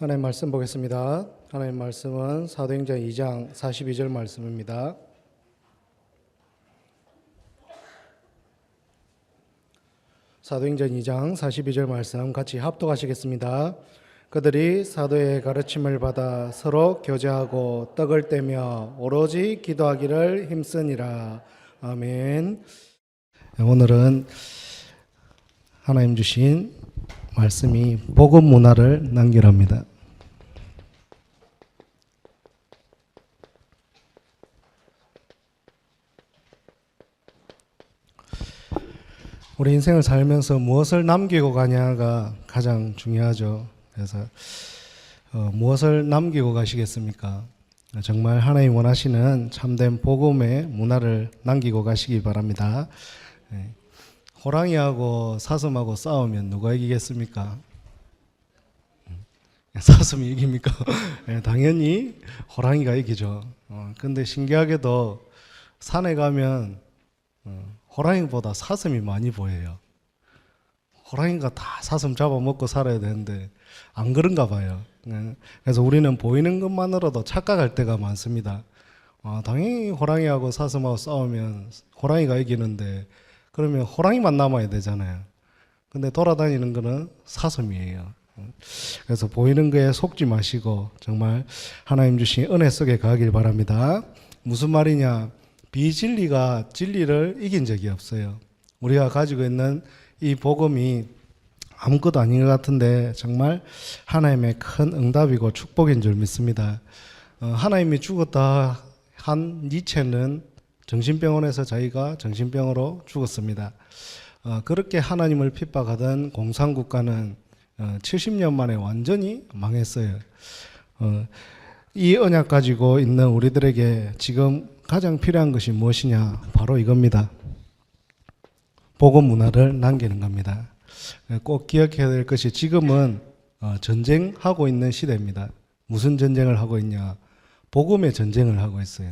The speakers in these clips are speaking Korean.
하나님 말씀 보겠습니다. 하나님 말씀은 사도행전 2장 42절 말씀입니다. 사도행전 2장 42절 말씀 같이 합독하시겠습니다. 그들이 사도의 가르침을 받아 서로 교제하고 떡을 떼며 오로지 기도하기를 힘쓰니라. 아멘. 오늘은 하나님 주신 말씀이 복음 문화를 남기랍니다. 우리 인생을 살면서 무엇을 남기고 가냐가 가장 중요하죠. 그래서 어, 무엇을 남기고 가시겠습니까? 정말 하나님 원하시는 참된 복음의 문화를 남기고 가시기 바랍니다. 예. 호랑이하고 사슴하고 싸우면 누가 이기겠습니까? 음, 사슴이 이깁니까? 예, 당연히 호랑이가 이기죠. 어, 근데 신기하게도 산에 가면 어, 호랑이보다 사슴이 많이 보여요. 호랑이가 다 사슴 잡아먹고 살아야 되는데 안 그런가 봐요. 예, 그래서 우리는 보이는 것만으로도 착각할 때가 많습니다. 어, 당연히 호랑이하고 사슴하고 싸우면 호랑이가 이기는데 그러면 호랑이만 남아야 되잖아요. 근데 돌아다니는 거는 사슴이에요. 그래서 보이는 거에 속지 마시고 정말 하나님 주신 은혜 속에 가길 바랍니다. 무슨 말이냐? 비진리가 진리를 이긴 적이 없어요. 우리가 가지고 있는 이 복음이 아무것도 아닌 것 같은데 정말 하나님의 큰 응답이고 축복인 줄 믿습니다. 어, 하나님이 죽었다 한 니체는 정신병원에서 자기가 정신병으로 죽었습니다. 어, 그렇게 하나님을 핍박하던 공산국가는 어, 70년 만에 완전히 망했어요. 어, 이 언약 가지고 있는 우리들에게 지금 가장 필요한 것이 무엇이냐? 바로 이겁니다. 복음 문화를 남기는 겁니다. 꼭 기억해야 될 것이 지금은 어, 전쟁하고 있는 시대입니다. 무슨 전쟁을 하고 있냐? 복음의 전쟁을 하고 있어요.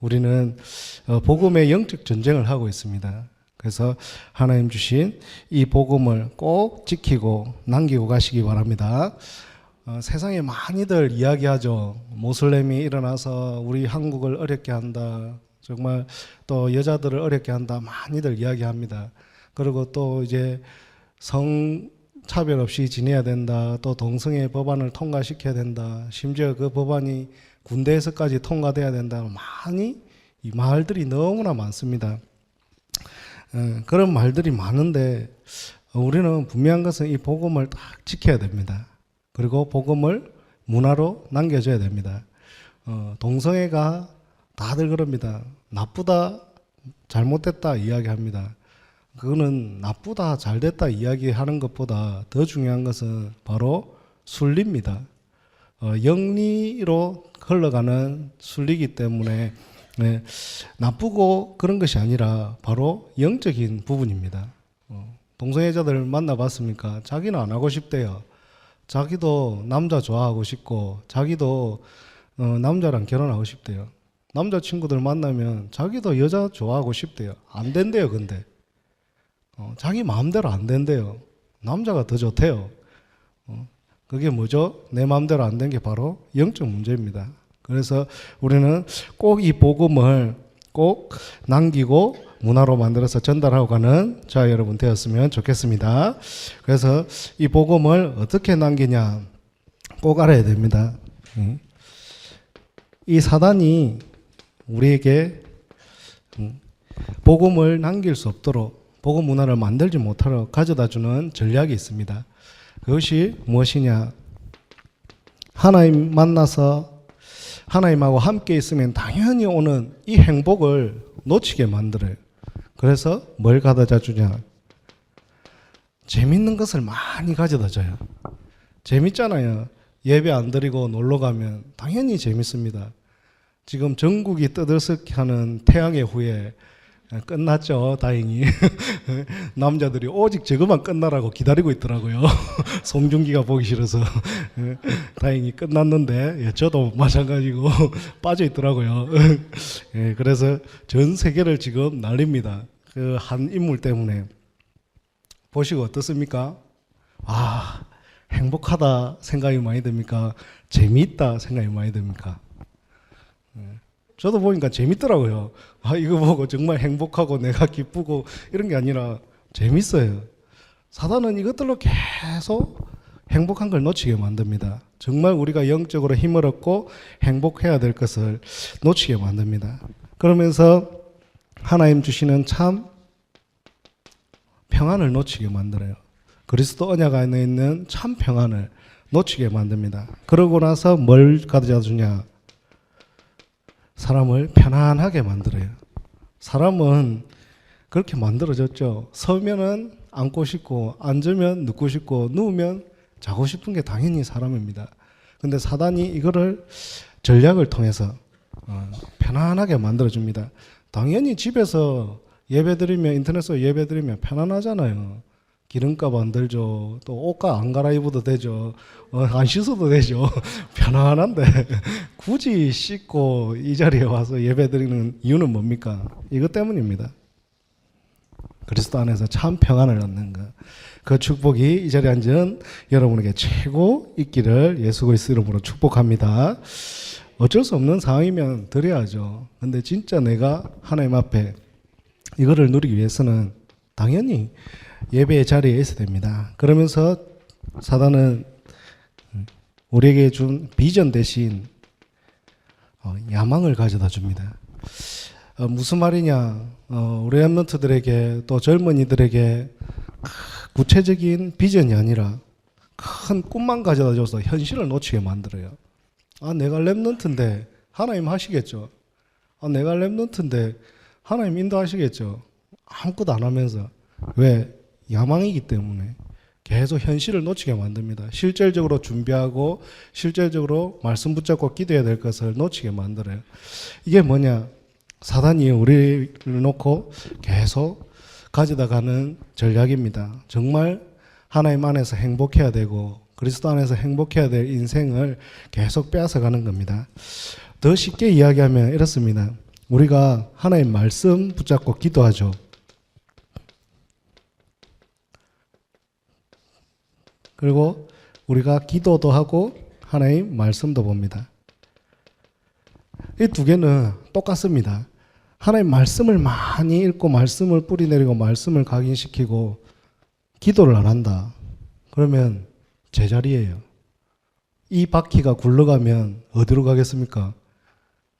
우리는 어, 복음의 영적 전쟁을 하고 있습니다. 그래서 하나님 주신 이 복음을 꼭 지키고 남기고 가시기 바랍니다. 어, 세상에 많이들 이야기하죠. 모슬렘이 일어나서 우리 한국을 어렵게 한다. 정말 또 여자들을 어렵게 한다. 많이들 이야기합니다. 그리고 또 이제 성 차별 없이 지내야 된다. 또 동성애 법안을 통과시켜야 된다. 심지어 그 법안이 군대에서까지 통과돼야 된다. 많이 이 말들이 너무나 많습니다. 어, 그런 말들이 많은데 우리는 분명한 것은 이 복음을 딱 지켜야 됩니다. 그리고 복음을 문화로 남겨줘야 됩니다. 어, 동성애가 다들 그럽니다. 나쁘다, 잘못됐다 이야기합니다. 그거는 나쁘다, 잘됐다 이야기하는 것보다 더 중요한 것은 바로 순리입니다. 어, 영리로 흘러가는 순리이기 때문에 네, 나쁘고 그런 것이 아니라 바로 영적인 부분입니다. 어, 동성애자들 만나봤습니까? 자기는 안 하고 싶대요. 자기도 남자 좋아하고 싶고 자기도 어, 남자랑 결혼하고 싶대요. 남자 친구들 만나면 자기도 여자 좋아하고 싶대요. 안 된대요, 근데 어, 자기 마음대로 안 된대요. 남자가 더 좋대요. 어, 그게 뭐죠? 내 마음대로 안 된 게 바로 영적 문제입니다. 그래서 우리는 꼭 이 복음을 꼭 남기고 문화로 만들어서 전달하고 가는 자 여러분 되었으면 좋겠습니다. 그래서 이 복음을 어떻게 남기냐 꼭 알아야 됩니다. 음. 이 사단이 우리에게 음, 복음을 남길 수 없도록 복음 문화를 만들지 못하도록 가져다 주는 전략이 있습니다. 그것이 무엇이냐? 하나님 만나서 하나님하고 함께 있으면 당연히 오는 이 행복을 놓치게 만들어요. 그래서 뭘 가져다 주냐? 재밌는 것을 많이 가져다 줘요. 재밌잖아요. 예배 안 드리고 놀러 가면 당연히 재밌습니다. 지금 전국이 떠들썩하는 태양의 후예 끝났죠, 다행히. 남자들이 오직 저것만 끝나라고 기다리고 있더라고요. 송중기가 보기 싫어서. 다행히 끝났는데, 예, 저도 마찬가지고 빠져 있더라고요. 예, 그래서 전 세계를 지금 날립니다. 그 한 인물 때문에. 보시고 어떻습니까? 아, 행복하다 생각이 많이 듭니까? 재미있다 생각이 많이 듭니까? 예. 저도 보니까 재밌더라고요. 아, 이거 보고 정말 행복하고 내가 기쁘고 이런 게 아니라 재밌어요. 사단은 이것들로 계속 행복한 걸 놓치게 만듭니다. 정말 우리가 영적으로 힘을 얻고 행복해야 될 것을 놓치게 만듭니다. 그러면서 하나님 주시는 참 평안을 놓치게 만들어요. 그리스도 언약 안에 있는 참 평안을 놓치게 만듭니다. 그러고 나서 뭘 가져다 주냐? 사람을 편안하게 만들어요. 사람은 그렇게 만들어졌죠. 서면은 앉고 싶고, 앉으면 눕고 싶고, 누우면 자고 싶은 게 당연히 사람입니다. 근데 사단이 이거를 전략을 통해서 어, 편안하게 만들어줍니다. 당연히 집에서 예배 드리면, 인터넷으로 예배 드리면 편안하잖아요. 기름값 안 들죠. 또 옷값 안 갈아입어도 되죠. 어, 안 씻어도 되죠. 편안한데 굳이 씻고 이 자리에 와서 예배 드리는 이유는 뭡니까? 이것 때문입니다. 그리스도 안에서 참 평안을 얻는 것. 그 축복이 이 자리에 앉은 여러분에게 최고 있기를 예수 그리스도 이름으로 축복합니다. 어쩔 수 없는 상황이면 드려야죠. 근데 진짜 내가 하나님 앞에 이거를 누리기 위해서는 당연히 예배의 자리에 있어야 됩니다. 그러면서 사단은 우리에게 준 비전 대신 어, 야망을 가져다 줍니다. 어, 무슨 말이냐? 어, 우리 랩런트들에게 또 젊은이들에게 구체적인 비전이 아니라 큰 꿈만 가져다 줘서 현실을 놓치게 만들어요. 아, 내가 랩런트인데 하나님 하시겠죠. 아, 내가 랩런트인데 하나님 인도하시겠죠. 아무것도 안 하면서 왜 야망이기 때문에 계속 현실을 놓치게 만듭니다. 실질적으로 준비하고 실질적으로 말씀 붙잡고 기도해야 될 것을 놓치게 만들어요. 이게 뭐냐? 사단이 우리를 놓고 계속 가져다 가는 전략입니다. 정말 하나님 안에서 행복해야 되고 그리스도 안에서 행복해야 될 인생을 계속 빼앗아 가는 겁니다. 더 쉽게 이야기하면 이렇습니다. 우리가 하나님 말씀 붙잡고 기도하죠. 그리고 우리가 기도도 하고 하나님 말씀도 봅니다. 이 두 개는 똑같습니다. 하나님 말씀을 많이 읽고 말씀을 뿌리내리고 말씀을 각인시키고 기도를 안 한다. 그러면 제자리예요. 이 바퀴가 굴러가면 어디로 가겠습니까?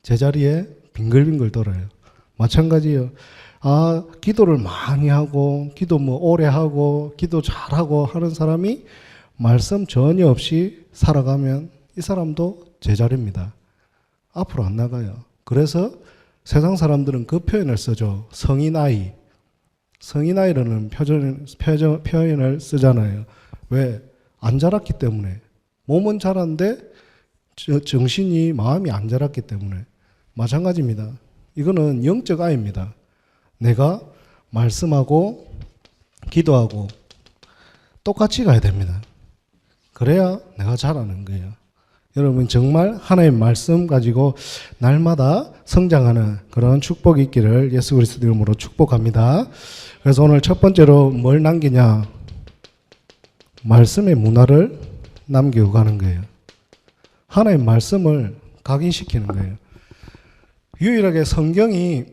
제자리에 빙글빙글 돌아요. 마찬가지예요. 아, 기도를 많이 하고, 기도 뭐 오래 하고, 기도 잘하고 하는 사람이 말씀 전혀 없이 살아가면 이 사람도 제자리입니다. 앞으로 안 나가요. 그래서 세상 사람들은 그 표현을 쓰죠. 성인 아이. 성인 아이라는 표현, 표현, 표현을 쓰잖아요. 왜? 안 자랐기 때문에. 몸은 저- 정신이, 마음이 안 자랐기 때문에. 마찬가지입니다. 이거는 영적 아이입니다. 내가 말씀하고 기도하고 똑같이 가야 됩니다. 그래야 내가 잘하는 거예요. 여러분 정말 하나님 말씀 가지고 날마다 성장하는 그런 축복이 있기를 예수 그리스도 이름으로 축복합니다. 그래서 오늘 첫 번째로 뭘 남기냐? 말씀의 문화를 남기고 가는 거예요. 하나님 말씀을 각인시키는 거예요. 유일하게 성경이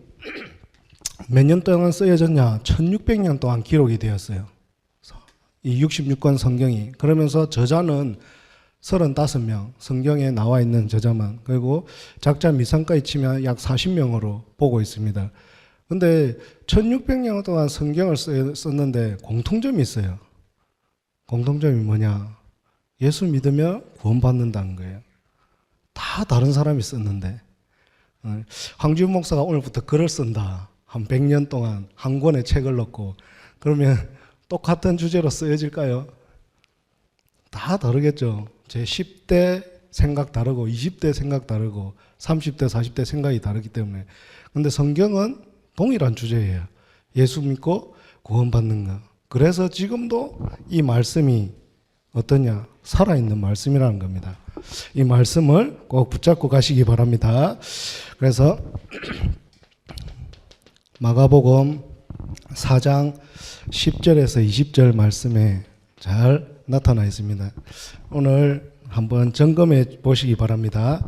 몇 년 동안 쓰여졌냐? 1600년 동안 기록이 되었어요. 이 66권 성경이. 그러면서 저자는 35명, 성경에 나와 있는 저자만. 그리고 작자 미상까지 치면 약 40명으로 보고 있습니다. 근데 1600년 동안 성경을 쓰- 썼는데 공통점이 있어요. 공통점이 뭐냐? 예수 믿으면 구원받는다는 거예요. 다 다른 사람이 썼는데. 어, 황지훈 목사가 오늘부터 글을 쓴다. 한 100년 동안 한 권의 책을 넣고 그러면 똑같은 주제로 쓰여질까요? 다 다르겠죠. 제 10대 생각 다르고 20대 생각 다르고 30대 40대 생각이 다르기 때문에 근데 성경은 동일한 주제예요. 예수 믿고 구원받는 것. 그래서 지금도 이 말씀이 어떠냐? 살아있는 말씀이라는 겁니다. 이 말씀을 꼭 붙잡고 가시기 바랍니다. 그래서 마가복음 4장 10절에서 20절 말씀에 잘 나타나 있습니다. 오늘 한번 점검해 보시기 바랍니다.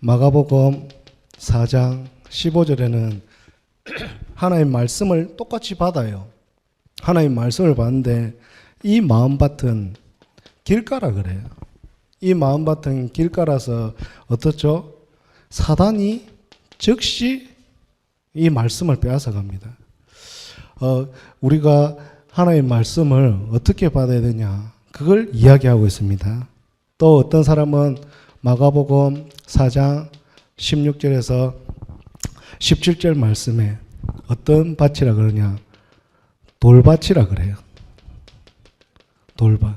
마가복음 4장 15절에는 하나님 말씀을 똑같이 받아요. 하나님 말씀을 받는데 이 마음밭은 길가라 그래요. 이 마음밭은 길가라서 어떻죠? 사단이 즉시 이 말씀을 빼앗아 갑니다. 어, 우리가 하나님 말씀을 어떻게 받아야 되냐? 그걸 이야기하고 있습니다. 또 어떤 사람은 마가복음 4장 16절에서 17절 말씀에 어떤 밭이라 그러냐? 돌밭이라 그래요. 돌밭.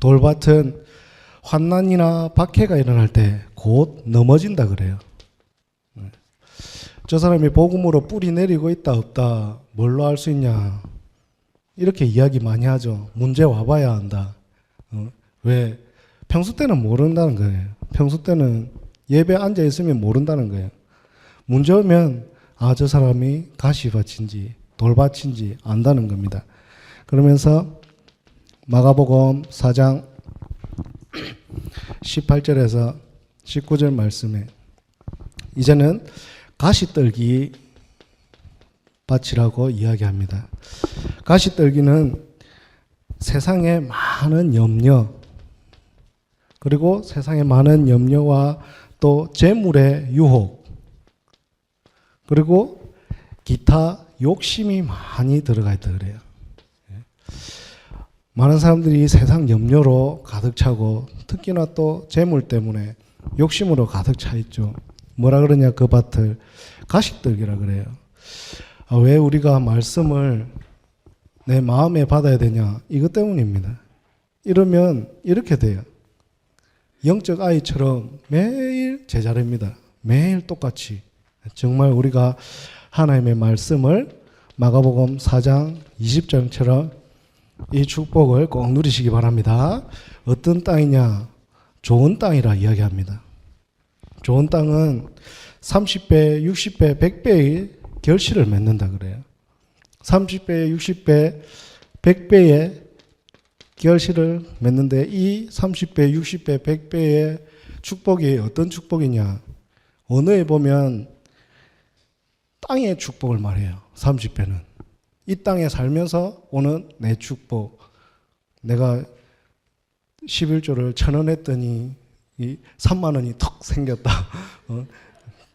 돌밭은 환난이나 박해가 일어날 때 곧 넘어진다 그래요. 네. 저 사람이 복음으로 뿌리 내리고 있다 없다 뭘로 알 수 있냐? 이렇게 이야기 많이 하죠. 문제 와봐야 한다. 어, 왜? 평소 때는 모른다는 거예요. 평소 때는 예배 앉아 있으면 모른다는 거예요. 문제 오면 아 저 사람이 가시밭인지 돌밭인지 안다는 겁니다. 그러면서 마가복음 4장 18절에서 19절 말씀에 이제는 가시떨기 밭이라고 이야기합니다. 가시떨기는 세상에 많은 염려 그리고 세상에 많은 염려와 또 재물의 유혹 그리고 기타 욕심이 많이 들어가 있다 그래요. 예. 많은 사람들이 세상 염려로 가득 차고 특히나 또 재물 때문에 욕심으로 가득 차 있죠. 뭐라 그러냐 그 밭을 가식들기라 그래요. 아, 왜 우리가 말씀을 내 마음에 받아야 되냐 이것 때문입니다. 이러면 이렇게 돼요. 영적 아이처럼 매일 제자립니다. 매일 똑같이 정말 우리가 하나님의 말씀을 마가복음 4장 20장처럼 이 축복을 꼭 누리시기 바랍니다. 어떤 땅이냐? 좋은 땅이라 이야기합니다. 좋은 땅은 30배, 60배, 100배의 결실을 맺는다 그래요. 30배, 60배, 100배의 결실을 맺는데 이 30배, 60배, 100배의 축복이 어떤 축복이냐? 언어에 보면 땅의 축복을 말해요. 30배는. 이 땅에 살면서 오는 내 축복. 내가 11조를 천 원 했더니 이 3만 원이 턱 생겼다. 어?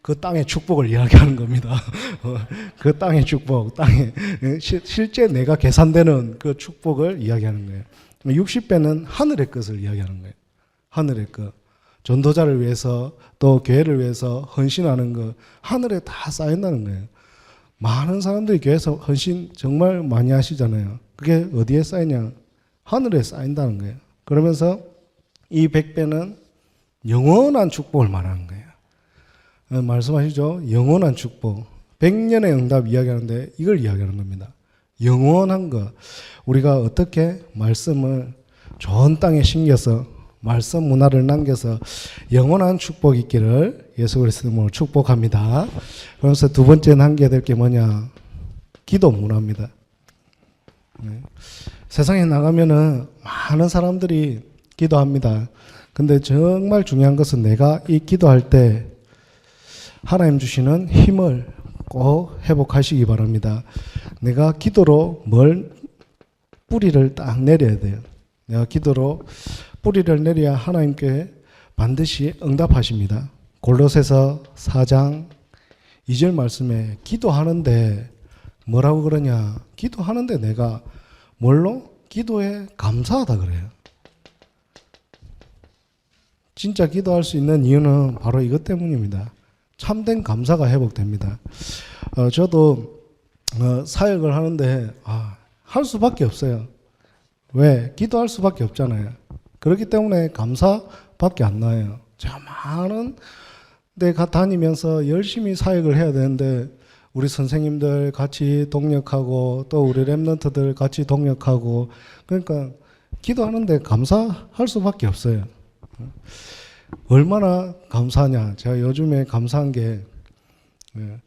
그 땅의 축복을 이야기하는 겁니다. 어, 그 땅의 축복, 땅에 시- 실제 내가 계산되는 그 축복을 이야기하는 거예요. 60배는 하늘의 것을 이야기하는 거예요. 하늘의 것. 전도자를 위해서 또 교회를 위해서 헌신하는 것 하늘에 다 쌓인다는 거예요. 많은 사람들이 교회에서 헌신 정말 많이 하시잖아요. 그게 어디에 쌓이냐? 하늘에 쌓인다는 거예요. 그러면서 이 100배는 영원한 축복을 말하는 거예요. 어, 말씀하시죠? 영원한 축복. 100년의 응답 이야기하는데 이걸 이야기하는 겁니다. 영원한 것. 우리가 어떻게 말씀을 좋은 땅에 심겨서 말씀 문화를 남겨서 영원한 축복 있기를 예수 그리스도 이름으로 축복합니다. 그러면서 두 번째 남겨야 될 게 뭐냐? 기도 문화입니다. 네. 세상에 나가면은 많은 사람들이 기도합니다. 근데 정말 중요한 것은 내가 이 기도할 때 하나님 주시는 힘을 꼭 회복하시기 바랍니다. 내가 기도로 뭘 뿌리를 딱 내려야 돼요. 내가 기도로 뿌리를 내려야 하나님께 반드시 응답하십니다. 골로새서 4장 2절 말씀에 기도하는데 뭐라고 그러냐? 기도하는데 내가 뭘로? 기도에 감사하다 그래요. 진짜 기도할 수 있는 이유는 바로 이것 때문입니다. 참된 감사가 회복됩니다. 어, 저도 어, 사역을 하는데 아, 할 수밖에 없어요. 왜? 기도할 수밖에 없잖아요. 그렇기 때문에 감사밖에 안 나요. 제가 많은 데가 다니면서 열심히 사역을 해야 되는데 우리 선생님들 같이 동력하고 또 우리 랩런트들 같이 동력하고 그러니까 기도하는데 감사할 수밖에 없어요. 얼마나 감사하냐. 제가 요즘에 감사한 게 예,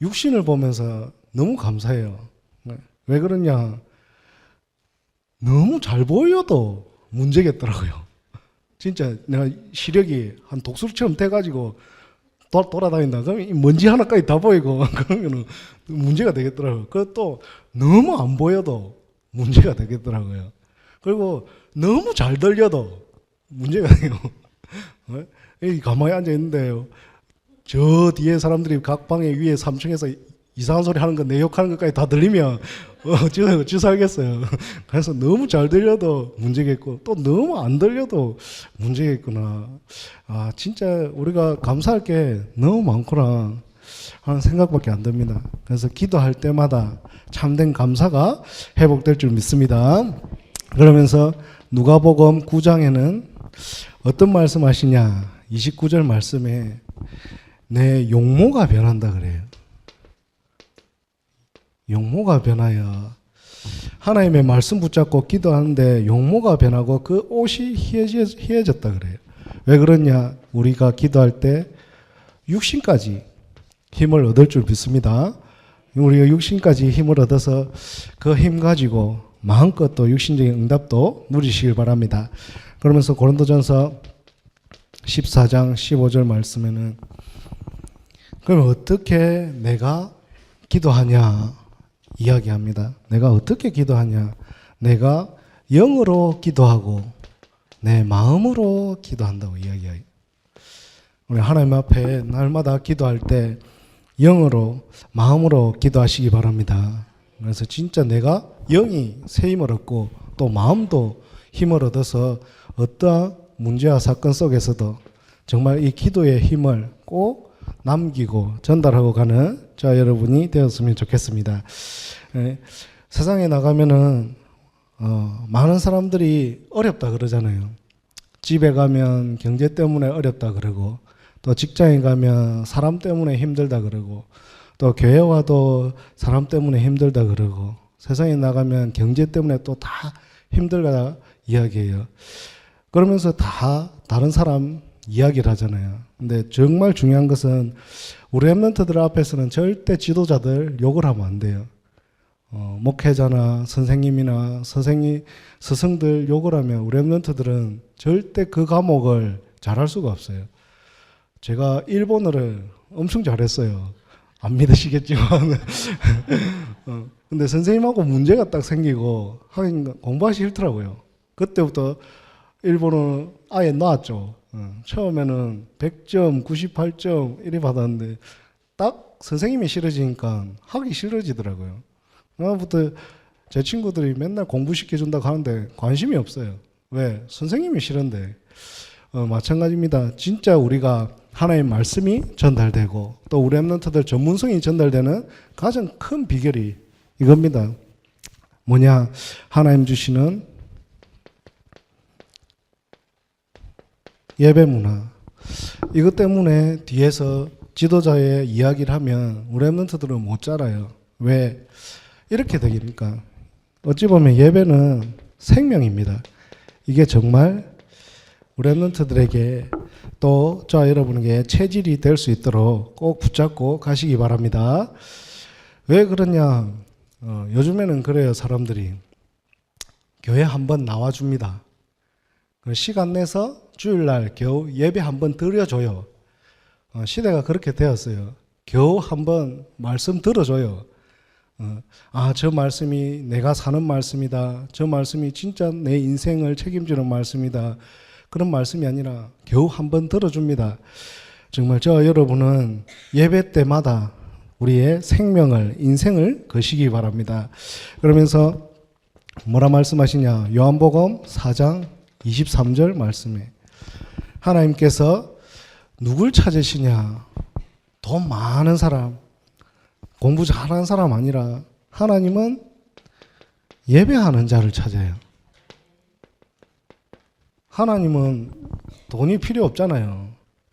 육신을 보면서 너무 감사해요. 네. 왜 그러냐? 너무 잘 보여도 문제겠더라고요. 진짜 내가 시력이 한 독수리처럼 돼가지고 도, 돌아다닌다. 이 먼지 하나까지 다 보이고 그러면은 문제가 되겠더라고요. 그것도 너무 안 보여도 문제가 되겠더라고요. 그리고 너무 잘 들려도 문제가 돼요. 어? 이 가만히 앉아 있는데요. 저 뒤에 사람들이 각 방에 위에 3층에서 이상한 소리 하는 거 내 욕하는 것까지 다 들리면 어찌 어찌 살겠어요. 그래서 너무 잘 들려도 문제겠고 또 너무 안 들려도 문제겠구나. 아 진짜 우리가 감사할 게 너무 많구나 하는 생각밖에 안 듭니다. 그래서 기도할 때마다 참된 감사가 회복될 줄 믿습니다. 그러면서 누가복음 9장에는 어떤 말씀하시냐? 29절 말씀에 내 용모가 변한다 그래요. 용모가 변하여 하나님의 말씀 붙잡고 기도하는데 용모가 변하고 그 옷이 희해졌다 그래요. 왜 그러냐? 우리가 기도할 때 육신까지 힘을 얻을 줄 믿습니다. 우리가 육신까지 힘을 얻어서 그 힘 가지고 마음껏 또 육신적인 응답도 누리시길 바랍니다. 그러면서 고린도전서 14장 15절 말씀에는 그럼 어떻게 내가 기도하냐 이야기합니다. 내가 어떻게 기도하냐? 내가 영으로 기도하고 내 마음으로 기도한다고 이야기해요. 우리 하나님 앞에 날마다 기도할 때 영으로 마음으로 기도하시기 바랍니다. 그래서 진짜 내가 영이 새 힘을 얻고 또 마음도 힘을 얻어서 어떠한 문제와 사건 속에서도 정말 이 기도의 힘을 꼭 남기고 전달하고 가는 자 여러분이 되었으면 좋겠습니다. 예, 세상에 나가면은 어, 많은 사람들이 어렵다 그러잖아요. 집에 가면 경제 때문에 어렵다 그러고 또 직장에 가면 사람 때문에 힘들다 그러고 또 교회 와도 사람 때문에 힘들다 그러고 세상에 나가면 경제 때문에 또 다 힘들다 이야기해요. 그러면서 다 다른 사람 이야기를 하잖아요. 근데 정말 중요한 것은 우리 랩런트들 앞에서는 절대 지도자들 욕을 하면 안 돼요. 어, 목회자나 선생님이나 선생님 스승들 욕을 하면 우리 랩런트들은 절대 그 과목을 잘할 수가 없어요. 제가 일본어를 엄청 잘했어요. 안 믿으시겠지만. 어, 근데 선생님하고 문제가 딱 생기고 하긴 공부하기 싫더라고요. 그때부터 일본어 아예 놨죠. 어, 처음에는 100점, 98점 이래 받았는데 딱 선생님이 싫어지니까 하기 싫어지더라고요. 그다음부터 제 친구들이 맨날 공부시켜준다고 하는데 관심이 없어요. 왜? 선생님이 싫은데. 어, 마찬가지입니다. 진짜 우리가 하나의 말씀이 전달되고 또 우리 랩런트들 전문성이 전달되는 가장 큰 비결이 이겁니다. 뭐냐? 하나님 주시는 예배 문화. 이것 때문에 뒤에서 지도자의 이야기를 하면 우리 랩런트들은 못 자라요. 왜? 이렇게 되니까. 어찌 보면 예배는 생명입니다. 이게 정말 우리 랩런트들에게 또 저와 여러분에게 체질이 될 수 있도록 꼭 붙잡고 가시기 바랍니다. 왜 그러냐? 어, 요즘에는 그래요, 사람들이. 교회 한번 나와줍니다. 그 시간 내서 주일날 겨우 예배 한 번 드려줘요. 어, 시대가 그렇게 되었어요. 겨우 한 번 말씀 들어줘요. 어, 아, 저 말씀이 내가 사는 말씀이다. 저 말씀이 진짜 내 인생을 책임지는 말씀이다. 그런 말씀이 아니라 겨우 한 번 들어줍니다. 정말 저 여러분은 예배 때마다 우리의 생명을, 인생을 거시기 바랍니다. 그러면서 뭐라 말씀하시냐? 요한복음 4장 23절 말씀에 하나님께서 누굴 찾으시냐? 돈 많은 사람, 공부 잘하는 사람 아니라 하나님은 예배하는 자를 찾아요. 하나님은 돈이 필요 없잖아요.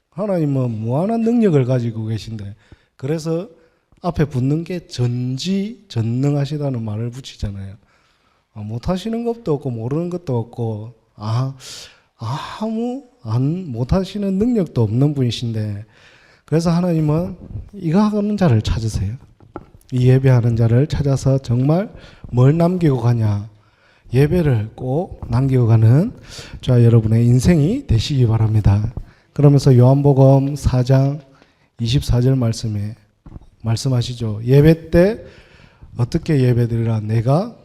하나님은 무한한 능력을 가지고 계신데 그래서 앞에 붙는 게 전지 전능하시다는 말을 붙이잖아요. 아, 못하시는 것도 없고 모르는 것도 없고 아 아무 안 못하시는 능력도 없는 분이신데 그래서 하나님은 이거 하는 자를 찾으세요. 이 예배하는 자를 찾아서 정말 뭘 남기고 가냐 예배를 꼭 남기고 가는 자 여러분의 인생이 되시기 바랍니다. 그러면서 요한복음 4장 24절 말씀에 말씀하시죠. 예배 때 어떻게 예배 드리라 내가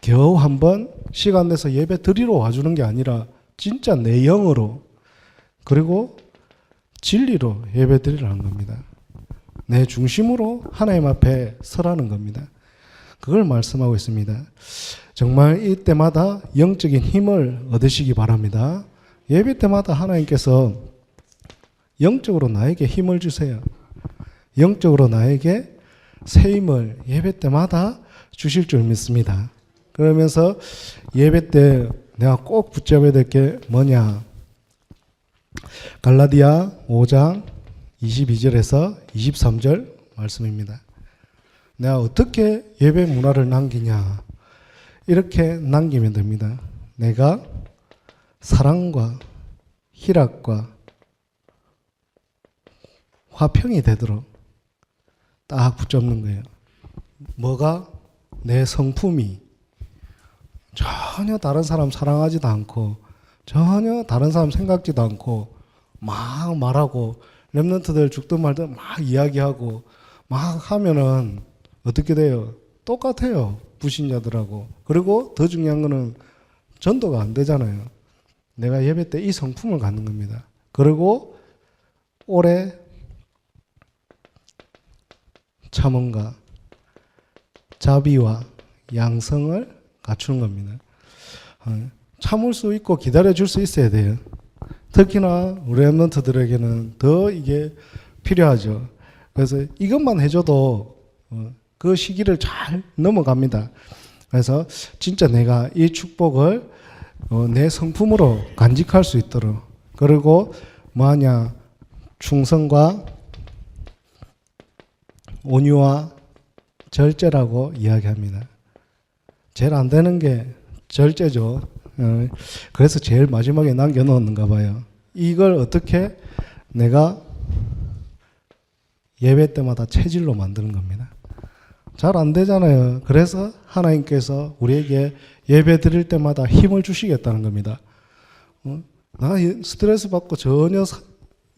겨우 한번 시간 내서 예배 드리러 와주는 게 아니라 진짜 내 영으로 그리고 진리로 예배 드리라는 겁니다. 내 중심으로 하나님 앞에 서라는 겁니다. 그걸 말씀하고 있습니다. 정말 이때마다 영적인 힘을 얻으시기 바랍니다. 예배 때마다 하나님께서 영적으로 나에게 힘을 주세요. 영적으로 나에게 새 힘을 예배 때마다 주실 줄 믿습니다. 그러면서 예배 때 내가 꼭 붙잡아야 될 게 뭐냐? 갈라디아 5장 22절에서 23절 말씀입니다. 내가 어떻게 예배 문화를 남기냐? 이렇게 남기면 됩니다. 내가 사랑과 희락과 화평이 되도록 딱 붙잡는 거예요. 뭐가 내 성품이 전혀 다른 사람 사랑하지도 않고 전혀 다른 사람 생각지도 않고 막 말하고 랩런트들 죽든 말든 막 이야기하고 막 하면은 어떻게 돼요? 똑같아요. 불신자들하고. 그리고 더 중요한 거는 전도가 안 되잖아요. 내가 예배 때 이 성품을 갖는 겁니다. 그리고 올해 참음과 자비와 양성을 갖추는 겁니다. 어, 참을 수 있고 기다려 줄 수 있어야 돼요. 특히나 우리 랩런트들에게는 더 이게 필요하죠. 그래서 이것만 해줘도 어, 그 시기를 잘 넘어갑니다. 그래서 진짜 내가 이 축복을 어, 내 성품으로 간직할 수 있도록 그리고 뭐하냐 충성과 온유와 절제라고 이야기합니다. 제일 안 되는 게 절제죠. 어, 그래서 제일 마지막에 남겨놓는가 봐요. 이걸 어떻게 내가 예배 때마다 체질로 만드는 겁니다. 잘 안 되잖아요. 그래서 하나님께서 우리에게 예배 드릴 때마다 힘을 주시겠다는 겁니다. 어? 나 스트레스 받고 전혀 사-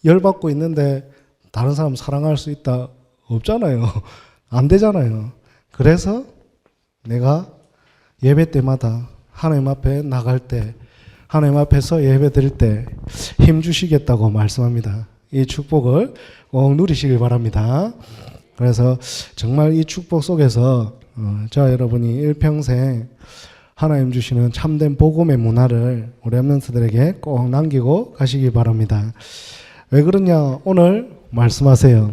열받고 있는데 다른 사람 사랑할 수 있다 없잖아요. 안 되잖아요. 그래서 내가 예배 때마다 하나님 앞에 나갈 때 하나님 앞에서 예배 드릴 때 힘 주시겠다고 말씀합니다. 이 축복을 꼭 누리시길 바랍니다. 그래서 정말 이 축복 속에서 어, 저 여러분이 일평생 하나님 주시는 참된 복음의 문화를 우리 랩런트들에게 꼭 남기고 가시기 바랍니다. 왜 그러냐? 오늘 말씀하세요.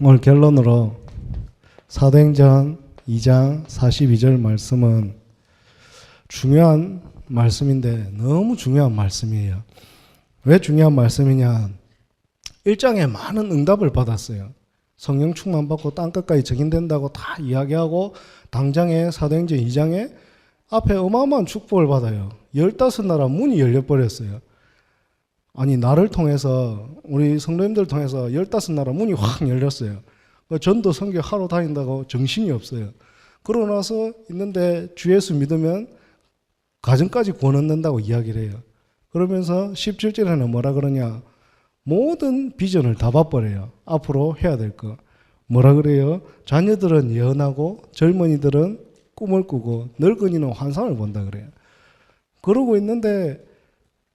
오늘 결론으로 사도행전 2장 42절 말씀은 중요한 말씀인데 너무 중요한 말씀이에요. 왜 중요한 말씀이냐? 1장에 많은 응답을 받았어요. 성령 충만 받고 땅끝까지 적인된다고 다 이야기하고 당장에 사도행전 2장에 앞에 어마어마한 축복을 받아요. 15나라 문이 열려버렸어요. 아니 나를 통해서 우리 성도님들 통해서 15나라 문이 확 열렸어요. 그 전도 선교 하러 다닌다고 정신이 없어요. 그러고 나서 있는데 주 예수 믿으면 가정까지 구원 얻는다고 이야기를 해요. 그러면서 17절에는 뭐라 그러냐? 모든 비전을 다 봐버려요. 앞으로 해야 될 거. 뭐라 그래요? 자녀들은 예언하고 젊은이들은 꿈을 꾸고 늙은이는 환상을 본다 그래요. 그러고 있는데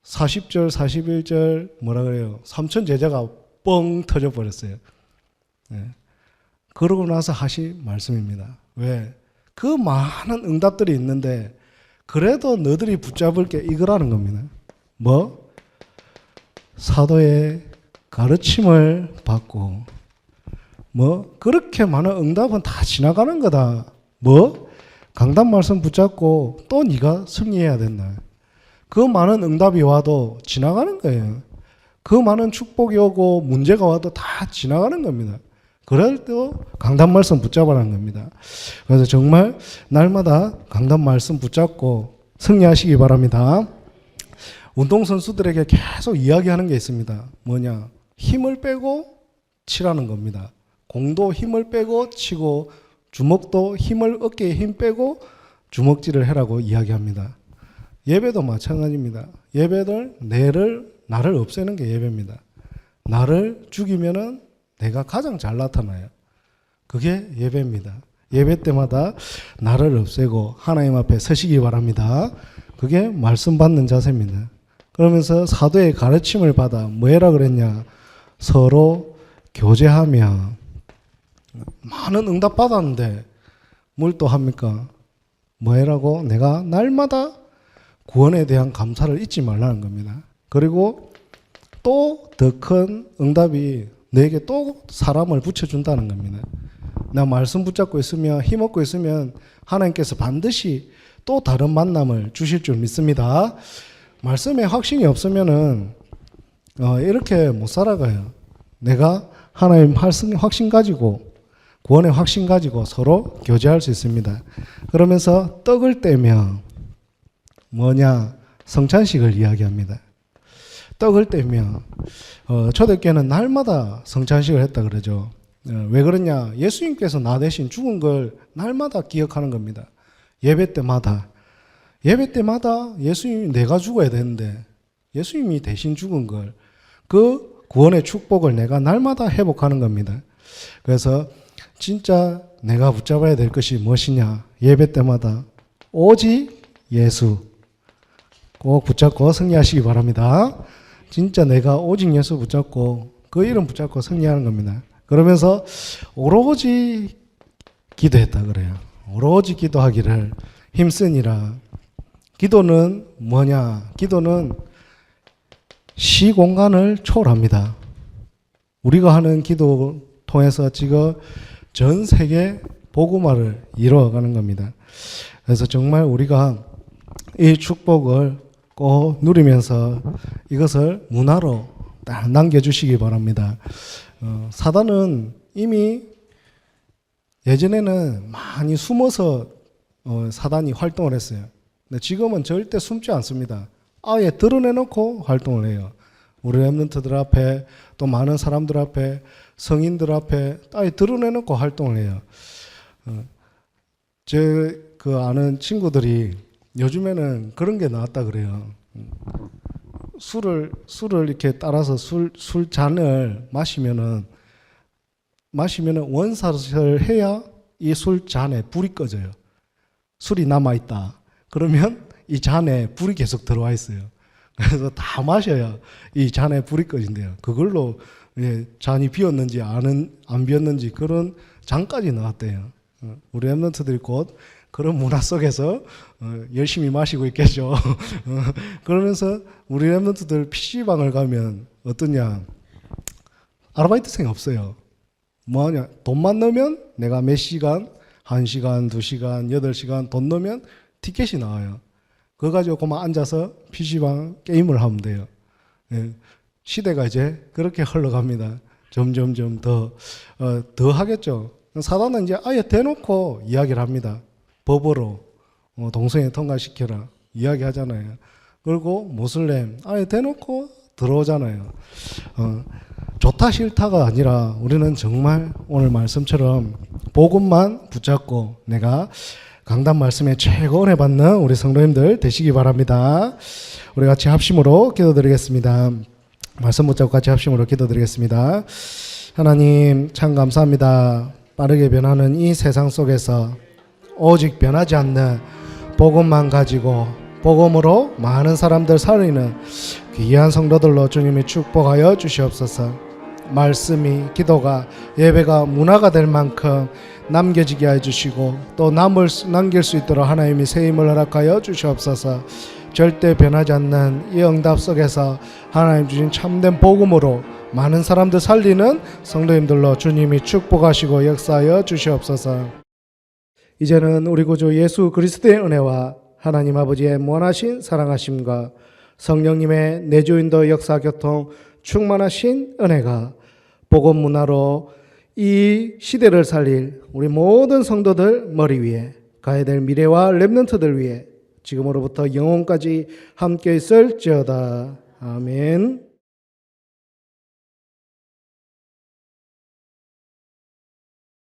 40절, 41절 뭐라 그래요? 삼천 제자가 뻥 터져 버렸어요. 예. 그러고 나서 하신 말씀입니다. 왜? 그 많은 응답들이 있는데 그래도 너들이 붙잡을 게 이거라는 겁니다. 뭐? 사도의 가르침을 받고 뭐 그렇게 많은 응답은 다 지나가는 거다. 뭐? 강단 말씀 붙잡고 또 네가 승리해야 된다. 그 많은 응답이 와도 지나가는 거예요. 그 많은 축복이 오고 문제가 와도 다 지나가는 겁니다. 그럴 때도 강단 말씀 붙잡아라는 겁니다. 그래서 정말 날마다 강단 말씀 붙잡고 승리하시기 바랍니다. 운동선수들에게 계속 이야기하는 게 있습니다. 뭐냐? 힘을 빼고 치라는 겁니다. 공도 힘을 빼고 치고 주먹도 힘을 어깨에 힘 빼고 주먹질을 해라고 이야기합니다. 예배도 마찬가지입니다. 예배를 내를 나를 없애는 게 예배입니다. 나를 죽이면은 내가 가장 잘 나타나요. 그게 예배입니다. 예배 때마다 나를 없애고 하나님 앞에 서시기 바랍니다. 그게 말씀 받는 자세입니다. 그러면서 사도의 가르침을 받아 뭐해라 그랬냐? 서로 교제하며 많은 응답 받았는데 뭘 또 합니까? 뭐해라고? 내가 날마다 구원에 대한 감사를 잊지 말라는 겁니다. 그리고 또 더 큰 응답이 내게 또 사람을 붙여준다는 겁니다. 나 말씀 붙잡고 있으면 힘없고 있으면 하나님께서 반드시 또 다른 만남을 주실 줄 믿습니다. 말씀에 확신이 없으면은 어, 이렇게 못 살아가요. 내가 하나님 확신 가지고 구원의 확신 가지고 서로 교제할 수 있습니다. 그러면서 떡을 떼며 뭐냐 성찬식을 이야기합니다. 떡을 떼며 어, 초대교회는 날마다 성찬식을 했다 그러죠. 어, 왜 그러냐? 예수님께서 나 대신 죽은 걸 날마다 기억하는 겁니다. 예배 때마다 예배 때마다 예수님이 내가 죽어야 되는데 예수님이 대신 죽은 걸 그 구원의 축복을 내가 날마다 회복하는 겁니다. 그래서 진짜 내가 붙잡아야 될 것이 무엇이냐? 예배 때마다 오직 예수 꼭 붙잡고 승리하시기 바랍니다. 진짜 내가 오직 예수 붙잡고 그 이름 붙잡고 승리하는 겁니다. 그러면서 오로지 기도했다 그래요. 오로지 기도하기를 힘쓰니라. 기도는 뭐냐? 기도는 시 공간을 초월합니다. 우리가 하는 기도 통해서 지금 전 세계 복음화를 이루어가는 겁니다. 그래서 정말 우리가 이 축복을 꼭 누리면서 이것을 문화로 딱 남겨주시기 바랍니다. 어, 사단은 이미 예전에는 많이 숨어서 어, 사단이 활동을 했어요. 근데 지금은 절대 숨지 않습니다. 아예 드러내놓고 활동을 해요. 우리 랩런트들 앞에 또 많은 사람들 앞에 성인들 앞에 아예 드러내놓고 활동을 해요. 어, 제그 아는 친구들이 요즘에는 그런 게 나왔다 그래요. 음, 술을 술을 이렇게 따라서 술 술 잔을 마시면은 마시면은 원샷을 해야 이 술 잔에 불이 꺼져요. 술이 남아 있다. 그러면 이 잔에 불이 계속 들어와 있어요. 그래서 다 마셔야 이 잔에 불이 꺼진대요. 그걸로 예, 잔이 비었는지 안은 안 비었는지 그런 잔까지 나왔대요. 어, 우리 엠런트들이 곧 그런 문화 속에서 어, 열심히 마시고 있겠죠. 어, 그러면서 우리 엠런트들 PC방을 가면 어떠냐? 아르바이트생 없어요. 뭐 하냐? 돈만 넣으면 내가 몇 시간, 한 시간, 두 시간, 여덟 시간 돈 넣으면 티켓이 나와요. 그거 가지고 그만 앉아서 PC방 게임을 하면 돼요. 예, 시대가 이제 그렇게 흘러갑니다. 점점점 더, 어, 더 하겠죠. 사단은 이제 아예 대놓고 이야기를 합니다. 법으로 어, 동성애 통과시켜라 이야기 하잖아요. 그리고 모슬렘 아예 대놓고 들어오잖아요. 어, 좋다 싫다가 아니라 우리는 정말 오늘 말씀처럼 복음만 붙잡고 내가 강단 말씀에 최고 은혜 받는 우리 성도님들 되시기 바랍니다. 우리 같이 합심으로 기도드리겠습니다. 말씀 붙잡고 같이 합심으로 기도드리겠습니다. 하나님 참 감사합니다. 빠르게 변하는 이 세상 속에서 오직 변하지 않는 복음만 가지고 복음으로 많은 사람들 살리는 귀한 성도들로 주님이 축복하여 주시옵소서. 말씀이 기도가 예배가 문화가 될 만큼 남겨지게 해 주시고 또 남을 수- 남길 수 있도록 하나님이 새 힘을 허락하여 주시옵소서. 절대 변하지 않는 이 응답 속에서 하나님 주신 참된 복음으로 많은 사람들 살리는 성도님들로 주님이 축복하시고 역사하여 주시옵소서. 이제는 우리 구주 예수 그리스도의 은혜와 하나님 아버지의 무한하신 사랑하심과 성령님의 내주인도 역사 교통 충만하신 은혜가 복음 문화로 이 시대를 살릴 우리 모든 성도들 머리 위에 가야 될 미래와 렘넌트들 위해 지금으로부터 영혼까지 함께 있을지어다. 아멘.